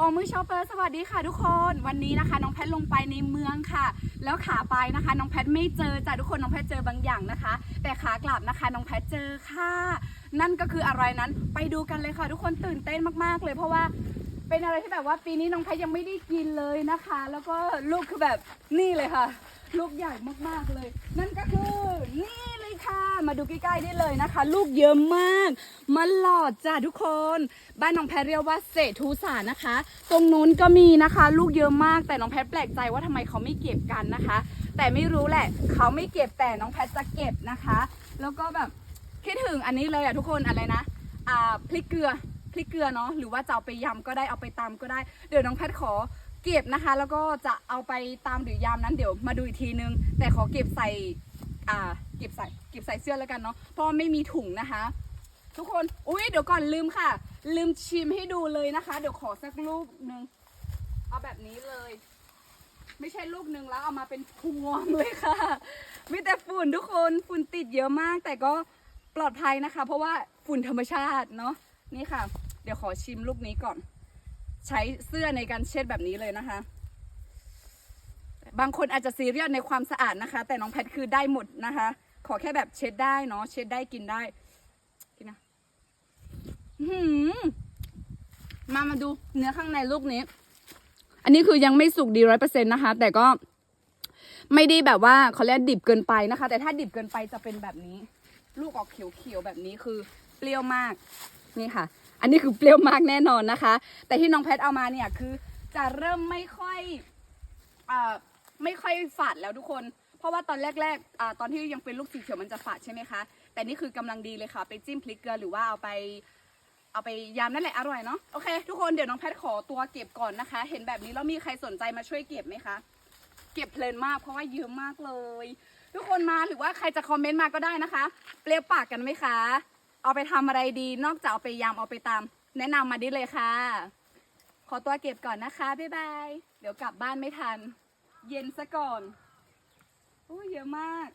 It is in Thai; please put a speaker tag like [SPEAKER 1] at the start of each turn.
[SPEAKER 1] โอมือชอปเปอร์สวัสดีค่ะทุกคนวันนี้นะคะ น้องแพทลงไปในเมืองค่ะ แล้วขาไปนะคะ น้องแพทไม่เจอจ้ะทุกคนน้องแพทเจอบางอย่างนะคะ แต่ขากลับนะคะ น้องแพทเจอค่ะ นั่นก็คืออะไรนั้นไปดูกันเลยค่ะ ทุกคนตื่นเต้นมากๆ เลยเพราะว่าเป็นอะไรที่แบบว่าปีนี้น้องแพทยังไม่ได้กินเลยนะคะ แล้วก็ลูกคือแบบนี่เลยค่ะ ลูกใหญ่มากๆเลย นั่นก็คือนี่ มาดูใกล้ๆได้เลยนะคะ ลูกเยอะมากมาหลอดจ้ะทุกคน บ้านน้องแพทเรียกว่าเศษฐูสานะคะ ตรงนู้นก็มีนะคะ ลูกเยอะมากแต่น้องแพทแปลกใจว่าทำไมเขาไม่เก็บกันนะคะ แต่ไม่รู้แหละ เขาไม่เก็บแต่น้องแพทจะเก็บนะคะ แล้วก็แบบคิดถึงอันนี้เลยอะทุกคนอะไรนะอ่าพริกเกลือพริกเกลือเนาะหรือว่าจะเอาไปยำก็ได้เอาไปตำก็ได้เดี๋ยวน้องแพทขอเก็บนะคะ แล้วก็จะเอาไปตำหรือยำนั้นเดี๋ยวมาดูอีกทีนึง แต่ขอเก็บใส่ อ่าเก็บใส่เก็บใส่เสื้อแล้วกันเนาะเพราะไม่มีถุงนะคะ ทุกคนอุ้ยเดี๋ยวก่อนลืมค่ะ ลืมชิมให้ดูเลยนะคะ เดี๋ยวขอสักลูกหนึ่งเอาแบบนี้เลย ไม่ใช่ลูกหนึ่งแล้วเอามาเป็นพวงเลยค่ะมีแต่ฝุ่นทุกคนฝุ่นติดเยอะมาก แต่ก็ปลอดภัยนะคะ เพราะว่าฝุ่นธรรมชาติเนาะนี่ค่ะ เดี๋ยวขอชิมลูกนี้ก่อน ใช้เสื้อในการเช็ดแบบนี้เลยนะคะ บางคนอาจจะซีเรียสในความสะอาดนะคะ แต่น้องแพทคือได้หมดนะคะ ขอแค่แบบเช็ดได้เนาะเช็ดได้กินได้กินนะหือมามาดูเนื้อข้างในลูกนี้ อันนี้คือยังไม่สุกดีร้อยเปอร์เซ็นต์นะคะ แต่ก็ไม่ได้แบบว่าเขาเรียกดิบเกินไปนะคะ แต่ถ้าดิบเกินไปจะเป็นแบบนี้ ลูกออกเขียวๆแบบนี้คือเปรี้ยวมากนี่ค่ะ อันนี้คือเปรี้ยวมากแน่นอนนะคะ แต่ที่น้องแพทเอามาเนี่ยคือจะเริ่มไม่ค่อยอ่า ไม่ค่อยฝาดแล้วทุกคน เพราะว่าตอนแรกๆอ่าตอนที่ยังเป็นลูกสีเขียวมันจะฝาดใช่ไหมคะ แต่นี่คือกำลังดีเลยค่ะ ไปจิ้มพริกเกลือหรือว่าเอาไป เอาไปยำนั่นแหละอร่อยเนาะ โอเค ทุกคนเดี๋ยวน้องแพทขอตัวเก็บก่อนนะคะ เห็นแบบนี้แล้วมีใครสนใจมาช่วยเก็บไหมคะ เก็บเพลินมากเพราะว่าเยอะมากเลย ทุกคนมาหรือว่าใครจะคอมเมนต์มาก็ได้นะคะ เปรี้ยวปากกันไหมคะ เอาไปทำอะไรดี นอกจากเอาไปยำเอาไปตำแนะนำมาด้เลยค่ะ ขอตัวเก็บก่อนนะคะบ๊ายบาย เดี๋ยวกลับบ้านไม่ทัน เย็นซะก่อนโอ้เยอะมาก